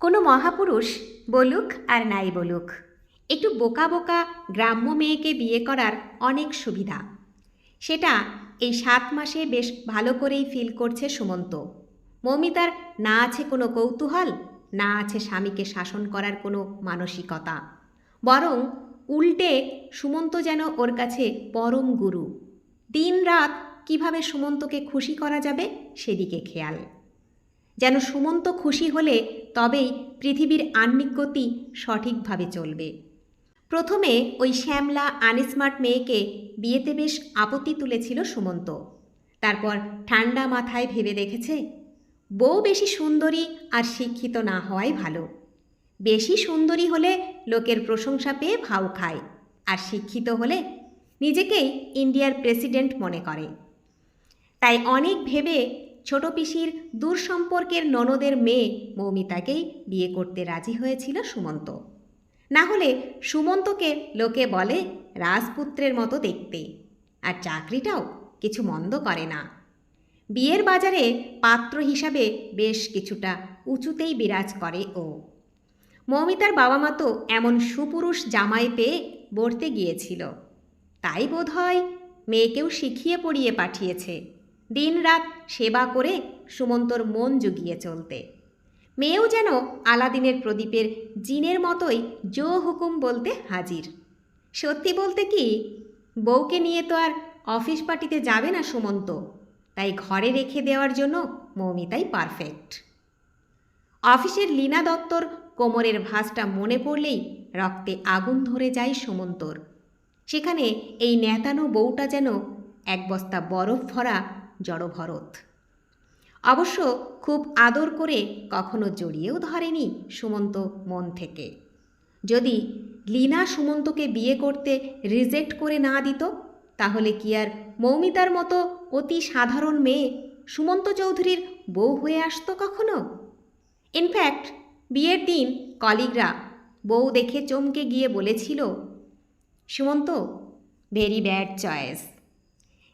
কোনো মহাপুরুষ বলুক আর নাই বলুক। একটু বোকা বোকা গ্রাম্য মেয়েকে বিয়ে করার অনেক সুবিধা। সেটা এই সাত মাসে বেশ ভালো করেই ফিল করছে সুমন্ত। মৌমিতার না আছে কোনো কৌতূহল, না আছে স্বামীকে শাসন করার কোনো মানসিকতা। বরং উল্টে সুমন্ত যেন ওর কাছে পরম গুরু। দিন রাত কীভাবে সুমন্তকে খুশি করা যাবে সেদিকে খেয়াল। যেন সুমন্ত খুশি হলে তবেই পৃথিবীর আহ্নিক গতি সঠিকভাবে চলবে। প্রথমে ওই শ্যামলা আনস্মার্ট মেয়েকে বিয়েতে বেশ আপত্তি তুলেছিল সুমন্ত। তারপর ঠান্ডা মাথায় ভেবে দেখেছে, বউ বেশি সুন্দরী আর শিক্ষিত না হওয়াই ভালো। বেশি সুন্দরী হলে লোকের প্রশংসা পেয়ে ভাও খায়, আর শিক্ষিত হলে নিজেকেই ইন্ডিয়ার প্রেসিডেন্ট মনে করে। তাই অনেক ভেবে ছোট পিসির দূর সম্পর্কের ননদের মেয়ে মৌমিতাকেই বিয়ে করতে রাজি হয়েছিল সুমন্ত। না হলে সুমন্তকে লোকে বলে রাজপুত্রের মতো দেখতে, আর চাকরিটাও কিছু মন্দ করে না। বিয়ের বাজারে পাত্র হিসাবে বেশ কিছুটা উঁচুতেই বিরাজ করে ও। মৌমিতার বাবা মা তো এমন সুপুরুষ জামাই পেয়ে বর্তে গিয়েছিল। তাই বোধহয় মেয়েকেও শিখিয়ে পড়িয়ে পাঠিয়েছে। দিনরাত সেবা করে সুমন্তর মন জুগিয়ে চলতে। মেয়েও যেন আলাদিনের প্রদীপের জিনের মতোই জো হুকুম বলতে হাজির। সত্যি বলতে কি, বউকে নিয়ে তো আর অফিস পার্টিতে যাবে না সুমন্ত, তাই ঘরে রেখে দেওয়ার জন্য মৌমিতাই পারফেক্ট। অফিসের লীনা দত্তর কোমরের ভাঁজটা মনে পড়লেই রক্তে আগুন ধরে যায় সুমন্তর। সেখানে এই নেতানো বউটা যেন এক বস্তা বরফ ভরা জড়ভরত অবশ্য খুব আদর করে কখনো জড়িয়েও ধরেনি সুমন্ত মন থেকে। যদি লীনা সুমন্তকে বিয়ে করতে রিজেক্ট করে না দিত, তাহলে কি আর মৌমিতার মতো অতি সাধারণ মেয়ে সুমন্ত চৌধুরীর বউ হয়ে আসতো কখনো? ইনফ্যাক্ট বিয়ের দিন কলিগরা বউ দেখে চমকে গিয়ে বলেছিল, Sumanta very bad choice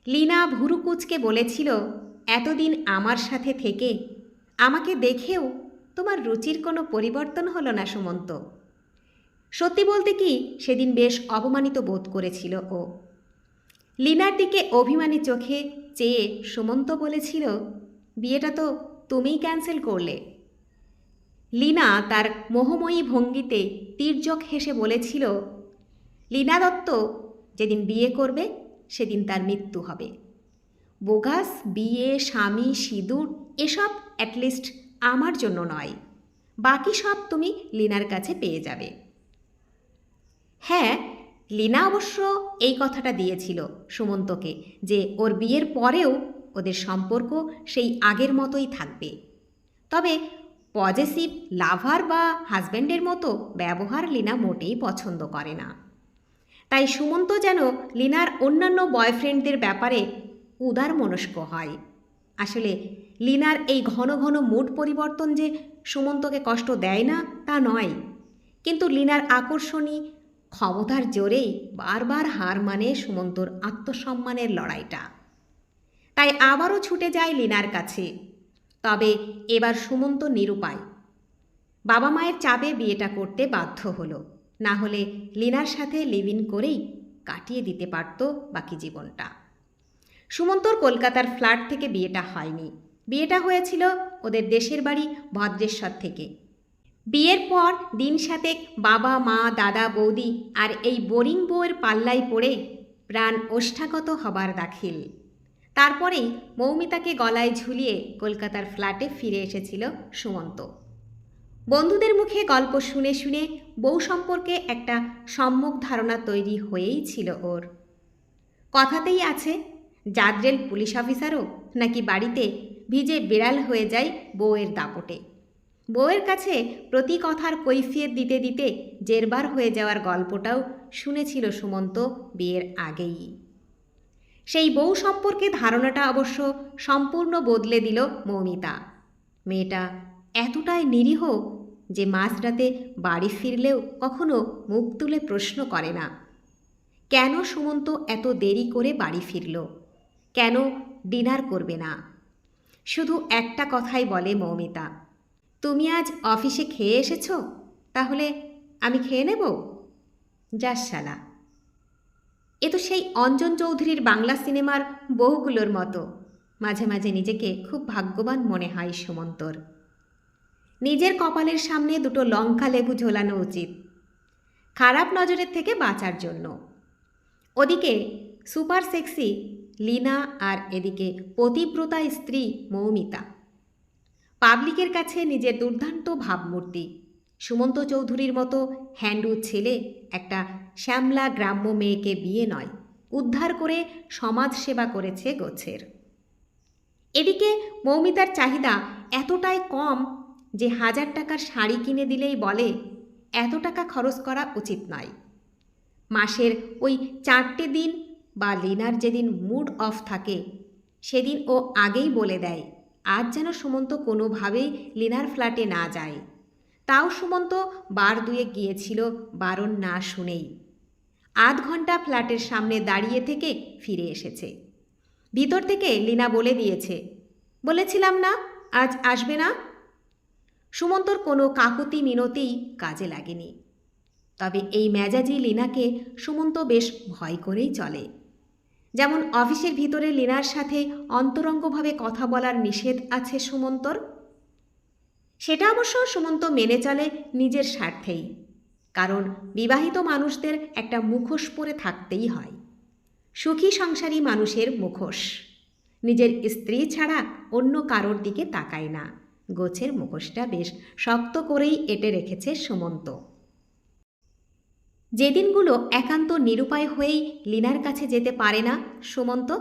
Leena ভুরুকুচকে বলেছিল, এতদিন আমার সাথে থেকে, আমাকে দেখেও তোমার রুচির কোনো পরিবর্তন হলো না সুমন্ত। সত্যি বলতে কি, সেদিন বেশ অপমানিত বোধ করেছিল ও। লীনার দিকে অভিমানী চোখে চেয়ে সুমন্ত বলেছিল, বিয়েটা তো তুমিই ক্যান্সেল করলে লীনা তার মোহময়ী ভঙ্গিতে তীর্যক হেসে বলেছিল, লীনা দত্ত, যেদিন বিয়ে করবে সেদিন তার মৃত্যু হবে। বোগাস, বিয়ে, স্বামী, সিঁদুর, এসব অ্যাটলিস্ট আমার জন্য নয়। বাকি সব তুমি লিনার কাছে পেয়ে যাবে। হ্যাঁ লীনা অবশ্য এই কথাটা দিয়েছিল সুমন্তকে যে ওর বিয়ের পরেও ওদের সম্পর্ক সেই আগের মতোই থাকবে। তবে পজেসিভ লাভার বা হাজব্যান্ডের মতো ব্যবহার লীনা মোটেই পছন্দ করে না। তাই সুমন্ত যেন লীনার অন্যান্য বয়ফ্রেন্ডদের ব্যাপারে উদার মনস্ক হয়। আসলে লীনার এই ঘন ঘন মুড পরিবর্তন যে সুমন্তকে কষ্ট দেয় না, তা নয়। কিন্তু লীনার আকর্ষণী ক্ষমতার জোরেই বারবার হার মানে সুমন্তর আত্মসম্মানের লড়াইটা। তাই আবারও ছুটে যায় লীনার কাছে। তবে এবার সুমন্ত নিরুপায়। বাবা মায়ের চাপে বিয়েটা করতে বাধ্য হলো। না হলে লীনার সাথে লিভ ইন করেই কাটিয়ে দিতে পারত বাকি জীবনটা। সুমন্তর কলকাতার ফ্ল্যাট থেকে বিয়েটা হয়নি। বিয়েটা হয়েছিল ওদের দেশের বাড়ি ভদ্রেশ্বর থেকে। বিয়ের পর দিন সাতেক বাবা, মা, দাদা, বৌদি আর এই বোরিং বউয়ের পাল্লায় পড়ে প্রাণ ওষ্ঠাগত হবার দাখিল। তারপরেই মৌমিতাকে গলায় ঝুলিয়ে কলকাতার ফ্ল্যাটে ফিরে এসেছিল সুমন্ত। বন্ধুদের মুখে গল্প শুনে শুনে বউ সম্পর্কে একটা সম্যক ধারণা তৈরি হয়েই ছিল ওর। কথাতেই আছে জাদ্রেল পুলিশ অফিসারও নাকি বাড়িতে ভিজে বিড়াল হয়ে যায় বউয়ের দাপটে। বউয়ের কাছে প্রতি কথার কৈফিয়ত দিতে দিতে জেরবার হয়ে যাওয়ার গল্পটাও শুনেছিল সুমন্ত বিয়ের আগেই। সেই বউ সম্পর্কে ধারণাটা অবশ্য সম্পূর্ণ বদলে দিল মৌমিতা। মেয়েটা এতটাই নিরীহ যে মাঝরাতে বাড়ি ফিরলেও কখনো মুখ তুলে প্রশ্ন করে না। কেন সুমন্ত এত দেরি করে বাড়ি ফিরল? কেন ডিনার করবে না? শুধু একটা কথাই বলে মৌমিতা। তুমি আজ অফিসে খেয়ে এসেছ? তাহলে আমি খেয়ে নেব? যাস শালা। এ তো সেই অঞ্জন চৌধুরীর বাংলা সিনেমার বহুগুলোর মতো। মাঝে মাঝে নিজেকে খুব ভাগ্যবান মনে হয় সুমন্তর। নিজের কপালের সামনে দুটো লঙ্কা লেবু ঝোলানো উচিত। খারাপ নজরের থেকে বাঁচার জন্য। ওদিকে সুপার সেক্সি লিনা আর এদিকে পতিব্রতা স্ত্রী মৌমিতা। পাবলিকের কাছে নিজের দুর্দান্ত ভাবমূর্তি। সুমন্ত চৌধুরীর মতো হ্যান্ডু ছেলে একটা শ্যামলা গ্রাম্য মেয়েকে বিয়ে নয়, উদ্ধার করে সমাজ সেবা করেছে গোছের। এদিকে মৌমিতার চাহিদা এতটাই কম যে হাজার টাকার শাড়ি কিনে দিলেই বলে, এত টাকা খরচ করা উচিত নয়। মাসের ওই চারটে দিন বা লিনার যেদিন মুড অফ থাকে, সেদিন ও আগেই বলে দেয়, আজ যেন সুমন্ত কোনোভাবেই লিনার ফ্ল্যাটে না যায়। তাও সুমন্ত বার দুয়ে গিয়েছিল বারণ না শুনেই। আধ ঘণ্টা ফ্ল্যাটের সামনে দাঁড়িয়ে থেকে ফিরে এসেছে। ভিতর থেকে লিনা বলে দিয়েছে, বলেছিলাম না, আজ আসবে না? সুমন্তর কোনো কাকুতি মিনতিই কাজে লাগেনি। তবে এই মেজাজি লিনাকে সুমন্ত বেশ ভয় করেই চলে। যেমন অফিসের ভিতরে লিনার সাথে অন্তরঙ্গভাবে কথা বলার নিষেধ আছে সুমন্তর। সেটা অবশ্য সুমন্ত মেনে চলে নিজের স্বার্থেই। কারণ বিবাহিত মানুষদের একটা মুখোশ পরে থাকতেই হয়। সুখী সংসারী মানুষের মুখোশ। নিজের স্ত্রী ছাড়া অন্য কারোর দিকে তাকায় না। গোছের মুখোশটা বেশ শক্ত করেই এঁটে রেখেছে সুমন্ত। যে দিনগুলো একান্ত নিরুপায় হয়েই লিনার কাছে যেতে পারে না সুমন্ত,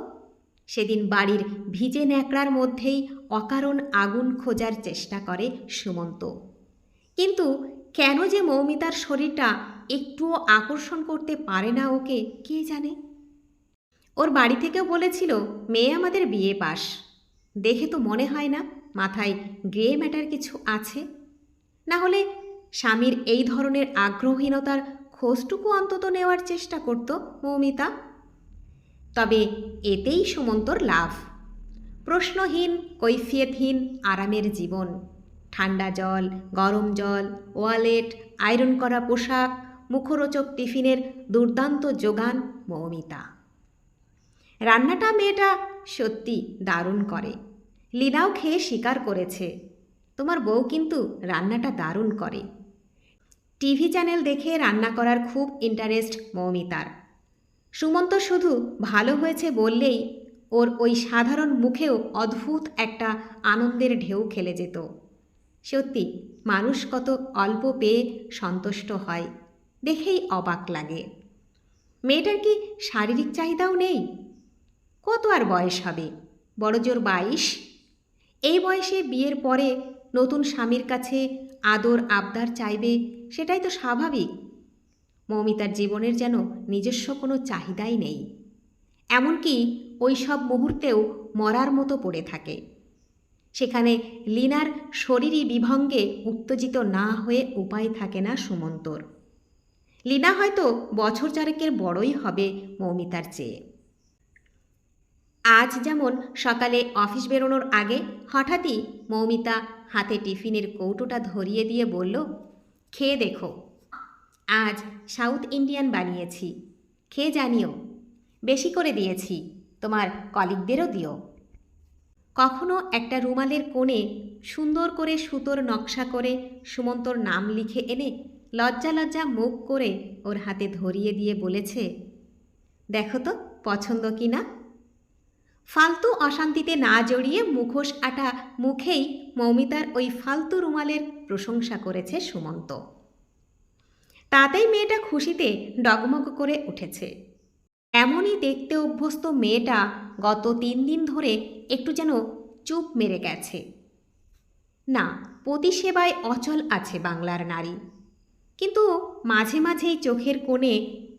সেদিন বাড়ির ভিজে ন্যাকড়ার মধ্যেই অকারণ আগুন খোঁজার চেষ্টা করে সুমন্ত। কিন্তু কেন যে মৌমিতার শরীরটা একটুও আকর্ষণ করতে পারে না ওকে, কে জানে? ওর বাড়ি থেকেও বলেছিল, মেয়ে আমাদের বিয়ে পাশ দেখে তো মনে হয় না মাথায় গ্রে ম্যাটার কিছু আছে? না হলে স্বামীর এই ধরনের আগ্রহীনতার খোঁজটুকু অন্তত নেওয়ার চেষ্টা করত মৌমিতা। তবে এতেই সুমন্তর লাভ। প্রশ্নহীন, কৈফিয়তহীন, আরামের জীবন। ঠান্ডা জল, গরম জল, ওয়ালেট, আয়রন করা পোশাক, মুখরোচক টিফিনের দুর্দান্ত যোগান মৌমিতা। রান্নাটা মেয়েটা সত্যি দারুণ করে। লীনাও খেয়ে স্বীকার করেছে। তোমার বউ কিন্তু রান্নাটা দারুণ করে। টিভি চ্যানেল দেখে রান্না করার খুব ইন্টারেস্ট মৌমিতার। সুমন্ত শুধু ভালো হয়েছে বললেই ওর ওই সাধারণ মুখেও অদ্ভুত একটা আনন্দের ঢেউ খেলে যেত। সত্যি, মানুষ কত অল্প পেয়ে সন্তুষ্ট হয়, দেখেই অবাক লাগে। মেয়েটার কি শারীরিক চাহিদাও নেই? কত আর বয়স হবে? বড়জোর বাইশ? এই বয়সে বিয়ের পরে নতুন স্বামীর কাছে আদর, আবদার চাইবে, সেটাই তো স্বাভাবিক। মৌমিতার জীবনের যেন নিজস্ব কোনো চাহিদাই নেই। এমনকি ওই সব মুহূর্তেও মরার মতো পড়ে থাকে। সেখানে লিনার শরীরী বিভঙ্গে উত্তেজিত না হয়ে উপায় থাকে না সুমন্তর। লিনা হয়তো বছর চারেকের বড়ই হবে মৌমিতার চেয়ে। আজ যেমন সকালে অফিস বেরোনোর আগে হঠাৎই মৌমিতা হাতে টিফিনের কৌটোটা ধরিয়ে দিয়ে বলল, খেয়ে দেখো। আজ সাউথ ইন্ডিয়ান বানিয়েছি। খেয়ে জানিও। বেশি করে দিয়েছি। তোমার কলিগদেরও দিও। কখনো একটা রুমালের কোণে সুন্দর করে সুতোর নকশা করে সুমন্তর নাম লিখে এনে লজ্জা লজ্জা মুখ করে ওর হাতে ধরিয়ে দিয়ে বলেছে, দেখো তো, পছন্দ কি না? ফালতু অশান্তিতে না জড়িয়ে মুখোশ আটা মুখেই মৌমিতার ওই ফালতু রুমালের প্রশংসা করেছে সুমন্ত। তাতেই মেয়েটা খুশিতে ডগমগ করে উঠেছে। এমনই দেখতে অভ্যস্ত মেয়েটা গত তিন দিন ধরে একটু যেন চুপ মেরে গেছে। না পতিসেবায় অচল আছে বাংলার নারী। কিন্তু মাঝে মাঝেই চোখের কোণে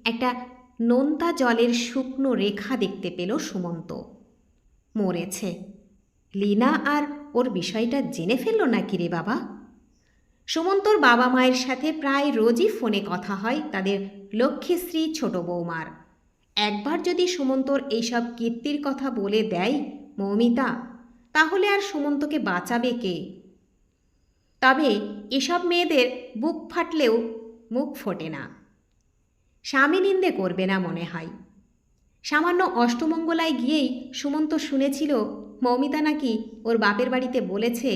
একটা নোনতা জলের শুকনো রেখা দেখতে পেল সুমন্ত। মরেছে। লীনা আর ওর বিষয়টা জেনে ফেলল নাকি রে বাবা? সুমন্তর বাবা মায়ের সাথে প্রায় রোজই ফোনে কথা হয় তাদের লক্ষ্মীশ্রী ছোট বৌমার। একবার যদি সুমন্তর এইসব কীর্তির কথা বলে দেয় মৌমিতা, তাহলে আর সুমন্তকে বাঁচাবে কে? তবে এসব মেয়েদের বুক ফাটলেও মুখ ফোটে না। স্বামী নিন্দে করবে না মনে হয়। সামান্য অষ্টমঙ্গলায় গিয়েই সুমন্ত শুনেছিল, মৌমিতা নাকি ওর বাপের বাড়িতে বলেছে,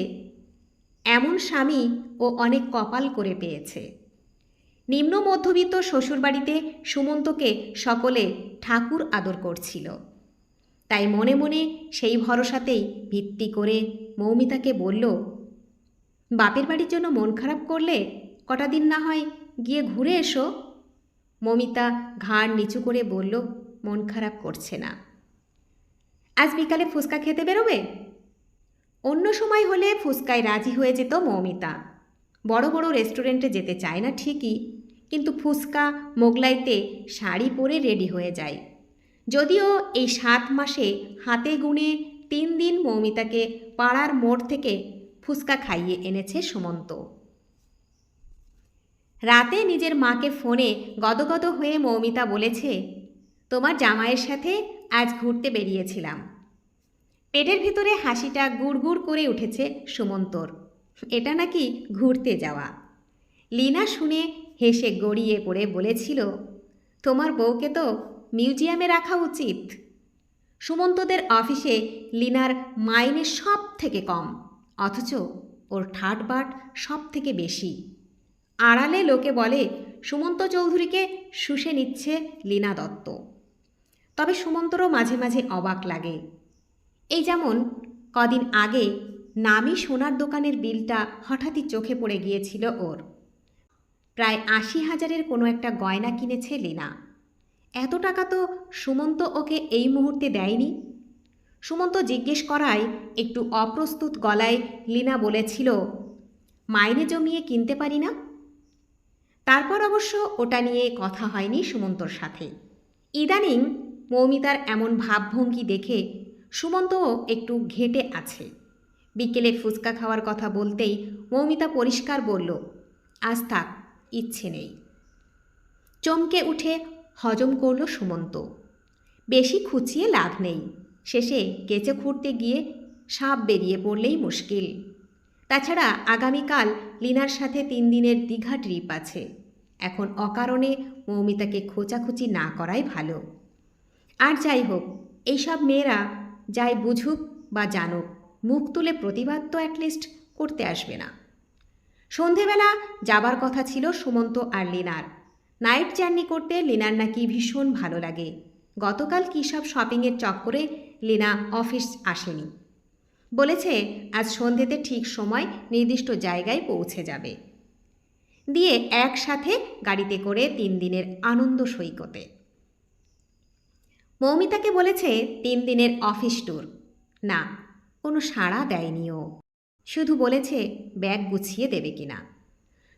এমন স্বামী ও অনেক কপাল করে পেয়েছে। নিম্ন মধ্যবিত্ত শ্বশুরবাড়িতে সুমন্তকে সকলে ঠাকুর আদর করছিল। তাই মনে মনে সেই ভরসাতেই ভিত্তি করে মৌমিতাকে বলল, বাপের বাড়ির জন্য মন খারাপ করলে কটা দিন না হয় গিয়ে ঘুরে এসো। মমিতা ঘাড় নিচু করে বলল মন খারাপ করছে না। আজ বিকালে ফুচকা খেতে বেরোবে? অন্য সময় হলে ফুচকায় রাজি হয়ে যেত মৌমিতা। বড় বড় রেস্টুরেন্টে যেতে চায় না ঠিকই, কিন্তু ফুচকা মোগলাইতে শাড়ি পরে রেডি হয়ে যায়। যদিও এই সাত মাসে হাতে গুনে তিন দিন মৌমিতাকে পাড়ার মোড় থেকে ফুচকা খাইয়ে এনেছে সুমন্ত। রাতে নিজের মাকে ফোনে গদগদ হয়ে মৌমিতা বলেছে তোমার জামাইয়ের সাথে আজ ঘুরতে বেরিয়েছিলাম। পেটের ভিতরে হাসিটা গুড়গুড় করে উঠেছে সুমন্তর। এটা নাকি ঘুরতে যাওয়া। লীনা শুনে হেসে গড়িয়ে পড়ে বলেছিল, তোমার বউকে তো মিউজিয়ামে রাখা উচিত। সুমন্তদের অফিসে লিনার মাইনে সব থেকে কম, অথচ ওর ঠাটবাট সব থেকে বেশি। আড়ালে লোকে বলে, সুমন্ত চৌধুরীকে শুষে নিচ্ছে লীনা দত্ত। তবে সুমন্তরও মাঝে মাঝে অবাক লাগে। এই যেমন কদিন আগে নামি সোনার দোকানের বিলটা হঠাৎই চোখে পড়ে গিয়েছিল ওর। প্রায় আশি হাজারের কোনো একটা গয়না কিনেছে লীনা। এত টাকা তো সুমন্ত ওকে এই মুহূর্তে দেয়নি? সুমন্ত জিজ্ঞেস করায় একটু অপ্রস্তুত গলায় লীনা বলেছিল, মাইনে জমিয়ে কিনতে পারি না? তারপর অবশ্য ওটা নিয়ে কথা হয়নি সুমন্তর সাথে। ইদানিং মৌমিতার এমন ভাবভঙ্গি দেখে সুমন্তও একটু ঘেটে আছে। বিকেলে ফুচকা খাওয়ার কথা বলতেই মৌমিতা পরিষ্কার বলল, আজ থাক, ইচ্ছে নেই। চমকে উঠে হজম করল সুমন্ত। বেশি খুঁচিয়ে লাভ নেই। শেষে কেঁচে খুঁড়তে গিয়ে সাপ বেরিয়ে পড়লেই মুশকিল। তাছাড়া আগামীকাল লিনার সাথে তিন দিনের দীঘা ট্রিপ আছে। এখন অকারণে মৌমিতাকে খোঁচাখুচি না করাই ভালো। আর যাই হোক, এইসব মেয়েরা যাই বুঝুক বা জানুক, মুখ তুলে প্রতিবাদ তো অ্যাটলিস্ট করতে আসবে না। সন্ধেবেলা যাবার কথা ছিল সুমন্ত আর লিনার। নাইট জার্নি করতে লিনার নাকি ভীষণ ভালো লাগে। গতকাল কী সব শপিংয়ের চক্করে লিনা অফিস আসেনি। বলেছে, আজ সন্ধেতে ঠিক সময় নির্দিষ্ট জায়গায় পৌঁছে যাবে। দিয়ে একসাথে গাড়িতে করে তিন দিনের আনন্দ সৈকতে। মৌমিতাকে বলেছে, তিন দিনের অফিস ট্যুর না, কোনো সাড়া দেয়নি ও শুধু বলেছে, ব্যাগ গুছিয়ে দেবে কিনা?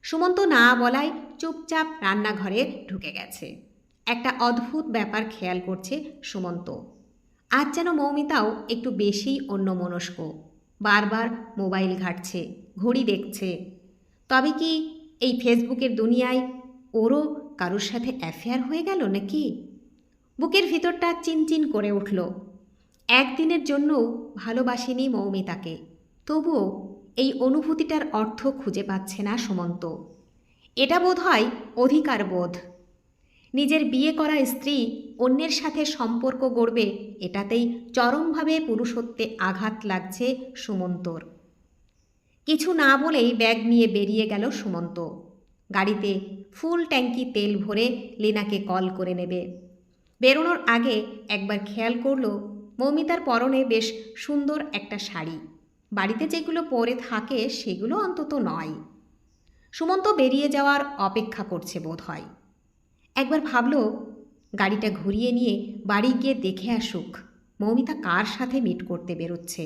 সুমন্ত না বলায় চুপচাপ রান্নাঘরে ঢুকে গেছে। একটা অদ্ভুত ব্যাপার খেয়াল করছে সুমন্ত। আজ যেন মৌমিতাও একটু বেশিই অন্যমনস্ক। বারবার মোবাইল ঘাটছে, ঘড়ি দেখছে। তবে কি এই ফেসবুকের দুনিয়ায় ওরও কারোর সাথে অ্যাফেয়ার হয়ে গেল নাকি? বুকের ভিতরটা চিনচিন করে উঠল। একদিনের জন্যও ভালোবাসেনি মৌমিতাকে। তবুও এই অনুভূতিটার অর্থ খুঁজে পাচ্ছে না সুমন্ত। এটা বোধ হয় অধিকার বোধ। নিজের বিয়ে করা স্ত্রী অন্যের সাথে সম্পর্ক গড়বে এটাতেই চরমভাবে পুরুষত্বে আঘাত লাগছে সুমন্তর। কিছু না বলেই ব্যাগ নিয়ে বেরিয়ে গেল সুমন্ত। গাড়িতে ফুল ট্যাঙ্কি তেল ভরে লিনাকে কল করে নেবে। বেরোনোর আগে একবার খেয়াল করল মৌমিতার পরনে বেশ সুন্দর একটা শাড়ি। বাড়িতে যেগুলো পরে থাকে সেগুলো অন্তত নয়। সুমন্ত বেরিয়ে যাওয়ার অপেক্ষা করছে বোধ হয় একবার ভাবল, গাড়িটা ঘুরিয়ে নিয়ে বাড়ি গিয়ে দেখে আসুক, মৌমিতা কার সাথে মিট করতে বেরোচ্ছে।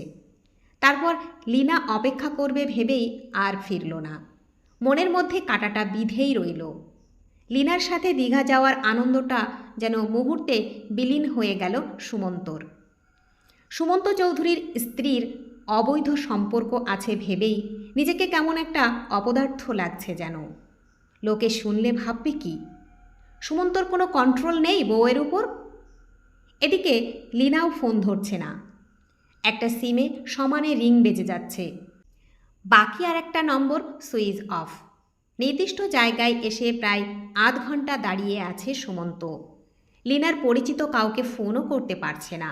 তারপর লীনা অপেক্ষা করবে ভেবেই আর ফিরল না। মনের মধ্যে কাটাটা বিধেই রইল। লীনার সাথে দীঘা যাওয়ার আনন্দটা যেন মুহূর্তে বিলীন হয়ে গেল সুমন্তর। সুমন্ত চৌধুরীর স্ত্রীর অবৈধ সম্পর্ক আছে ভেবেই নিজেকে কেমন একটা অপদার্থ লাগছে যেন। লোকে শুনলে ভাববে কি? সুমন্তর কোনো কন্ট্রোল নেই বউয়ের উপর? এদিকে লিনাও ফোন ধরছে না। একটা সিমে সমানে রিং বেজে যাচ্ছে। বাকি আর একটা নম্বর সুইচ অফ নির্দিষ্ট জায়গায় এসে প্রায় আধ ঘণ্টা দাঁড়িয়ে আছে সুমন্ত। লিনার পরিচিত কাউকে ফোনও করতে পারছে না।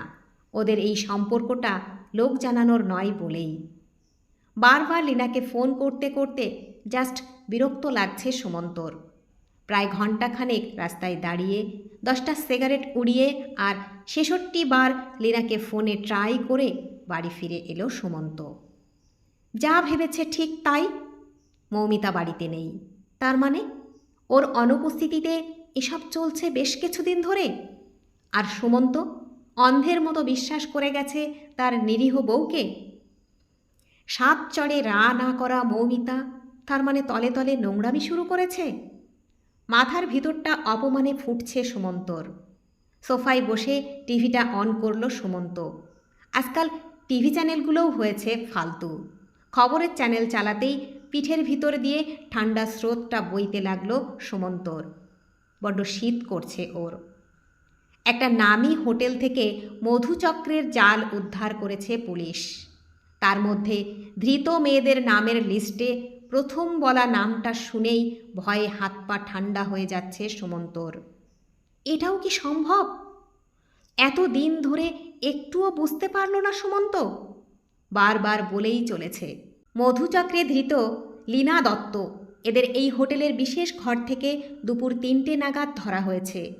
ওদের এই সম্পর্কটা লোক জানানোর নয় বলেই। বারবার লিনাকে ফোন করতে করতে জাস্ট বিরক্ত লাগছে সুমন্তর। প্রায় ঘণ্টাখানেক রাস্তায় দাঁড়িয়ে, দশটা সিগারেট উড়িয়ে আর ছেষট্টি বার লীনাকে ফোনে ট্রাই করে বাড়ি ফিরে এলো সুমন্ত। যা ভেবেছে ঠিক তাই মৌমিতা বাড়িতে নেই। তার মানে ওর অনুপস্থিতিতে এসব চলছে বেশ কিছুদিন ধরে? আর সুমন্ত অন্ধের মতো বিশ্বাস করে গেছে তার নিরীহ বউকে? সাত চড়ে রা না করা মৌমিতা তার মানে তলে তলে নোংরামি শুরু করেছে? মাথার ভিতরটা অপমানে ফুটছে সুমন্তর। সোফায় বসে টিভিটা অন করল সুমন্ত। আজকাল টিভি চ্যানেলগুলোও হয়েছে ফালতু। খবরের চ্যানেল চালাতেই পিঠের ভিতর দিয়ে ঠান্ডা স্রোতটা বইতে লাগল সুমন্তর। বড্ড শীত করছে ওর। একটা নামি হোটেল থেকে মধুচক্রের জাল উদ্ধার করেছে পুলিশ। তার মধ্যে ধৃত মেয়েদের নামের লিস্টে প্রথম বলা নামটা শুনেই ভয়ে হাত পা ঠান্ডা হয়ে যাচ্ছে সুমন্তর। এটাও কি সম্ভব? এত দিন ধরে একটুও বুঝতে পারল না সুমন্ত। বারবার বলেই চলেছে। মধুচক্রে ধৃত লীনা দত্ত। এদের এই হোটেলের বিশেষ ঘর থেকে দুপুর তিনটে নাগাদ ধরা হয়েছে।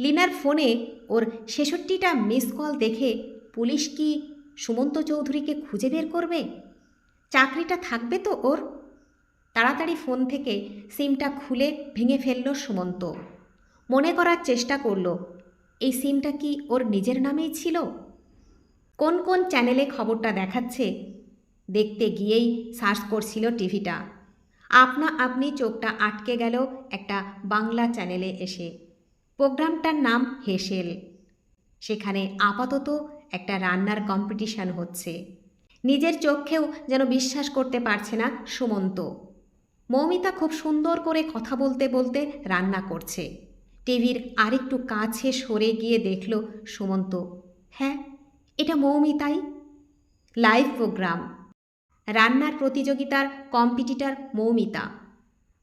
লিনার ফোনে ওর ছেষট্টিটা মিস কল দেখে পুলিশ কি সুমন্ত চৌধুরীকে খুঁজে বের করবে? চাকরিটা থাকবে তো ওর? তাড়াতাড়ি ফোন থেকে সিমটা খুলে ভেঙে ফেলল সুমন্ত। মনে করার চেষ্টা করল, এই সিমটা কি ওর নিজের নামেই ছিল? কোন কোন চ্যানেলে খবরটা দেখাচ্ছে দেখতে গিয়েই সার্চ করছিল টিভিটা। আপনা আপনি চোখটা আটকে গেল একটা বাংলা চ্যানেলে এসে। প্রোগ্রামটার নাম হেসেল। সেখানে আপাতত একটা রান্নার কম্পিটিশন হচ্ছে। নিজের চোখেও যেন বিশ্বাস করতে পারছে না সুমন্ত। মৌমিতা খুব সুন্দর করে কথা বলতে বলতে রান্না করছে। টিভির আরেকটু কাছে সরে গিয়ে দেখল সুমন্ত। হ্যাঁ এটা মৌমিতাই? Live programme. রান্নার প্রতিযোগিতার কম্পিটিটার মৌমিতা।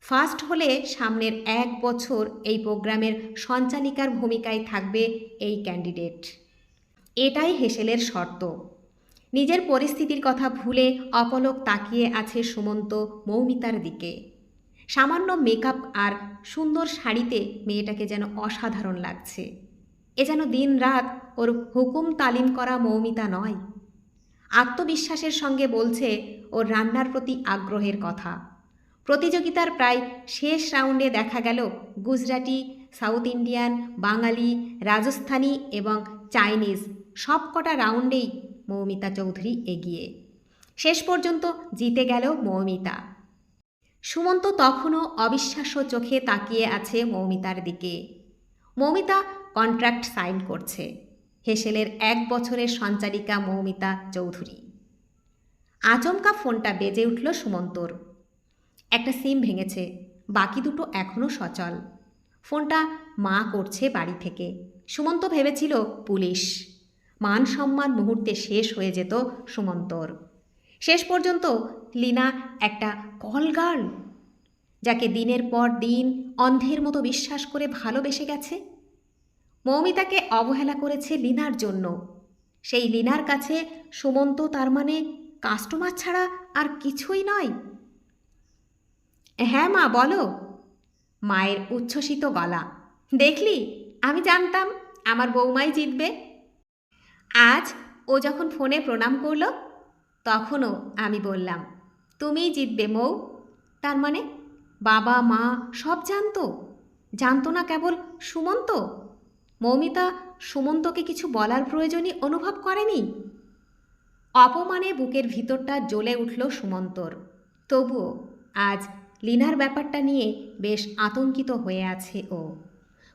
ফার্স্ট হলে সামনের এক বছর এই প্রোগ্রামের সঞ্চালিকার ভূমিকায় থাকবে এই ক্যান্ডিডেট। এটাই হেসেলের শর্ত। নিজের পরিস্থিতির কথা ভুলে অপলক তাকিয়ে আছে সুমন্ত মৌমিতার দিকে। সামান্য মেকআপ আর সুন্দর শাড়িতে মেয়েটাকে যেন অসাধারণ লাগছে। এ যেন দিন রাত ওর হুকুম তালিম করা মৌমিতা নয়। আত্মবিশ্বাসের সঙ্গে বলছে ওর রান্নার প্রতি আগ্রহের কথা। প্রতিযোগিতার প্রায় শেষ রাউন্ডে দেখা গেল গুজরাটি, সাউথ ইন্ডিয়ান, বাঙালি, রাজস্থানী এবং চাইনিজ সবকটা রাউন্ডেই মৌমিতা চৌধুরী এগিয়ে। শেষ পর্যন্ত জিতে গেল মৌমিতা। সুমন্ত তখনও অবিশ্বাস্য চোখে তাকিয়ে আছে মৌমিতার দিকে। মৌমিতা কন্ট্রাক্ট সাইন করছে। হেসেলের এক বছরের সঞ্চারিকা মৌমিতা চৌধুরী। আচমকা ফোনটা বেজে উঠল সুমন্তর। একটা সিম ভেঙেছে, বাকি দুটো এখনও সচল। ফোনটা মা করছে বাড়ি থেকে। সুমন্ত ভেবেছিল, পুলিশ। মান সম্মান মুহূর্তে শেষ হয়ে যেত সুমন্তর। শেষ পর্যন্ত লিনা একটা কল গার্ল, যাকে দিনের পর দিন অন্ধের মতো বিশ্বাস করে ভালোবেসে গেছে। মৌমিতাকে অবহেলা করেছে লিনার জন্য। সেই লিনার কাছে সুমন্ত তার মানে কাস্টমার ছাড়া আর কিছুই নয়। হ্যাঁ মা, বলো। মায়ের উচ্ছ্বসিত গলা। দেখলি? আমি জানতাম আমার বৌমাই জিতবে। আজ ও যখন ফোনে প্রণাম করল, তখনও আমি বললাম, তুমিই জিতবে মৌ। তার মানে বাবা, মা সব জানতো। জানতো না কেবল সুমন্ত। মৌমিতা, সুমন্তকে কিছু বলার প্রয়োজনই অনুভব করেনি। অপমানে বুকের ভিতরটা জ্বলে উঠল সুমন্তর। তবুও আজ লিনার ব্যাপারটা নিয়ে বেশ আতঙ্কিত হয়ে আছে ও।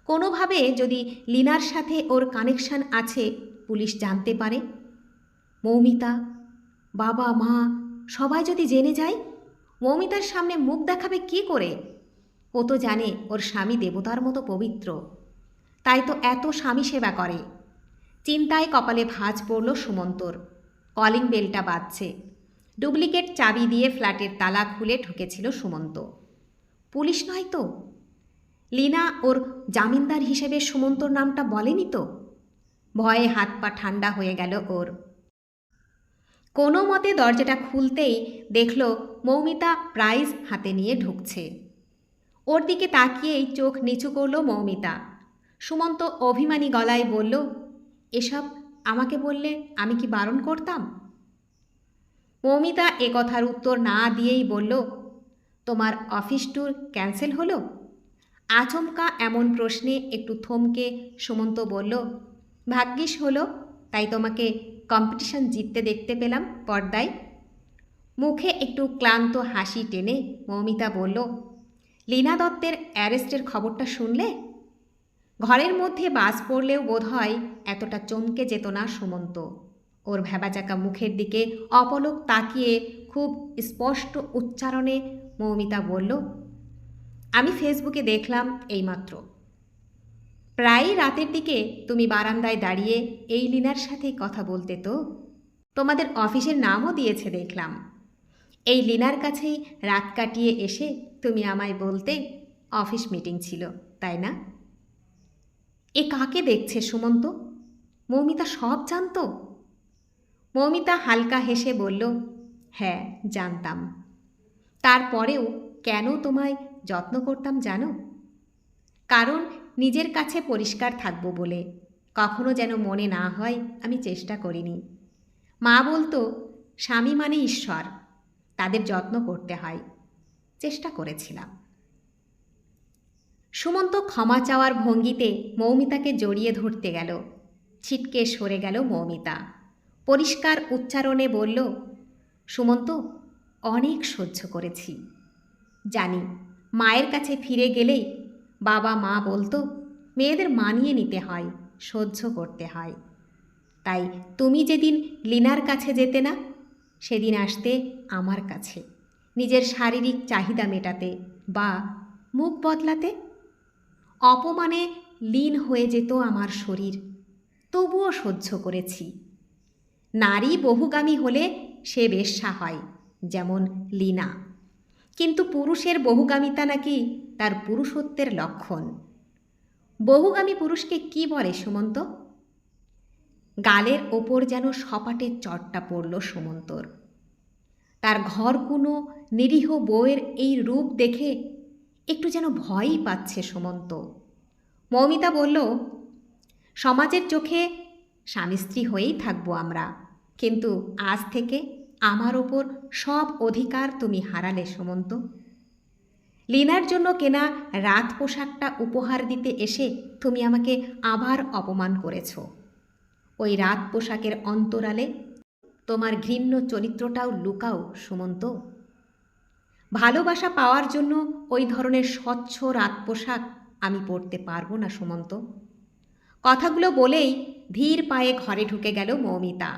কোনোভাবে যদি লিনার সাথে ওর কানেকশন আছে, পুলিশ জানতে পারে। মৌমিতা, বাবা, মা, সবাই যদি জেনে যায়, মৌমিতার সামনে মুখ দেখাবে কি করে? ও তো জানে ওর স্বামী দেবতার মতো পবিত্র। তাই তো এত স্বামী সেবা করে। চিন্তায় কপালে ভাঁজ পড়ল সুমন্তর। কলিং বেলটা বাজছে। ডুপ্লিকেট চাবি দিয়ে ফ্ল্যাটের তালা খুলে ঢুকেছিল সুমন্ত। পুলিশ নয় তো? লীনা ওর জামিনদার হিসেবে সুমন্তর নামটা বলেনি তো? ভয়ে হাত পা ঠান্ডা হয়ে গেল ওর। কোনো মতে দরজাটা খুলতেই দেখল মৌমিতা প্রাইজ হাতে নিয়ে ঢুকছে। ওর দিকে তাকিয়েই চোখ নিচু করল মৌমিতা। সুমন্ত অভিমানী গলায় বলল, এসব আমাকে বললে আমি কি বারণ করতাম? মৌমিতা কথার উত্তর না দিয়েই বলল, তোমার অফিস ট্যুর ক্যান্সেল হলো? আচমকা এমন প্রশ্নে একটু থমকে সুমন্ত বলল, ভাগ্যিস হলো, তাই তোমাকে কম্পিটিশন জিততে দেখতে পেলাম পর্দায়। মুখে একটু ক্লান্ত হাসি টেনে মৌমিতা বলল, লীনা দত্তের অ্যারেস্টের খবরটা শুনলে? ঘরের মধ্যে বাস পড়লেও বোধ হয় এতটা চমকে যেত না সুমন্ত। ওর ভেবাচাকা মুখের দিকে অপলক তাকিয়ে খুব স্পষ্ট উচ্চারণে মৌমিতা বলল, আমি ফেসবুকে দেখলাম এইমাত্র। প্রায় রাতের দিকে তুমি বারান্দায় দাঁড়িয়ে এই লিনার সাথে কথা বলতে তো। তোমাদের অফিসের নামও দিয়েছে দেখলাম। এই লিনার কাছেই রাত কাটিয়ে এসে তুমি আমায় বলতে অফিস মিটিং ছিল, তাই না? এ কাকে দেখছে সুমন্ত? মৌমিতা সব জানতো। মৌমিতা হালকা হেসে বলল হ্যাঁ জানতাম। তারপরেও কেন তোমায় যত্ন করতাম জানো? কারণ নিজের কাছে পরিষ্কার থাকব বলে। কখনো যেন মনে না হয় আমি চেষ্টা করিনি। মা বলতো, স্বামী মানে ঈশ্বর। তাদের যত্ন করতে হয়। চেষ্টা করেছিলাম। সুমন্ত ক্ষমা চাওয়ার ভঙ্গিতে মৌমিতাকে জড়িয়ে ধরতে গেল। ছিটকে সরে গেল মৌমিতা। পরিষ্কার উচ্চারণে বলল, সুমন্ত, অনেক সহ্য করেছি। জানি, মায়ের কাছে ফিরে গেলেই বাবা মা বলতো, মেয়েদের মানিয়ে নিতে হয়, সহ্য করতে হয়। তাই তুমি যেদিন লিনার কাছে যেতে না, সেদিন আসতে আমার কাছে। নিজের শারীরিক চাহিদা মেটাতে বা মুখ বদলাতে অপমানে লীন হয়ে যেত আমার শরীর। তবুও সহ্য করেছি। নারী বহুগামী হলে সে বেশ্যা হয়, যেমন লীনা। কিন্তু পুরুষের বহুগামিতা নাকি তার পুরুষত্বের লক্ষণ? বহুগামী পুরুষকে কি বলে সুমন্ত? গালের ওপর যেন সপাটে চটটা পড়ল সুমন্তর। তার ঘর কোনো নিরীহ বউয়ের এই রূপ দেখে একটু যেন ভয়ই পাচ্ছে সুমন্ত। মৌমিতা বলল, সমাজের চোখে স্বামী স্ত্রী হয়েই থাকব আমরা। কিন্তু আজ থেকে আমার ওপর সব অধিকার তুমি হারালে সুমন্ত। লিনার জন্য কেনা রাত পোশাকটা উপহার দিতে এসে তুমি আমাকে আবার অপমান করেছ। ওই রাত পোশাকের অন্তরালে তোমার ঘৃণ্য চরিত্রটাও লুকাও সুমন্ত। ভালোবাসা পাওয়ার জন্য ওই ধরনের স্বচ্ছ রাত পোশাক আমি পরতে পারব না, সুমন্ত। কথাগুলো বলেই ধীর পায়ে ঘরে ঢুকে গেল মৌমিতা।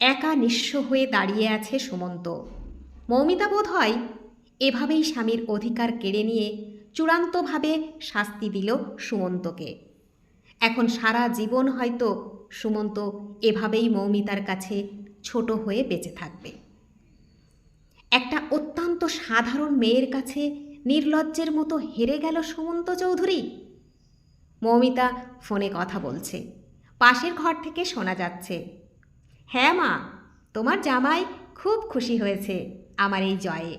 একা নিঃস্ব হয়ে দাঁড়িয়ে আছে সুমন্ত। মৌমিতা বোধ হয় এভাবেই স্বামীর অধিকার কেড়ে নিয়ে চূড়ান্তভাবে শাস্তি দিল সুমন্তকে। এখন সারা জীবন হয়তো সুমন্ত এভাবেই মৌমিতার কাছে ছোট হয়ে বেঁচে থাকবে। একটা অত্যন্ত সাধারণ মেয়ের কাছে নির্লজ্জের মতো হেরে গেল সুমন্ত চৌধুরী। মৌমিতা ফোনে কথা বলছে। পাশের ঘর থেকে শোনা যাচ্ছে হ্যাঁ মা, তোমার জামাই খুব খুশি হয়েছে আমার এই জয়ে।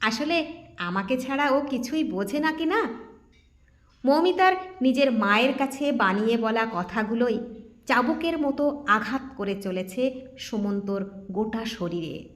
আসলে আমাকে ছাড়া ও কিছুই বোঝে নাকি না? মৌমিতার নিজের মায়ের কাছে বানিয়ে বলা কথাগুলোই চাবুকের মতো আঘাত করে চলেছে সুমন্তর গোটা শরীরে।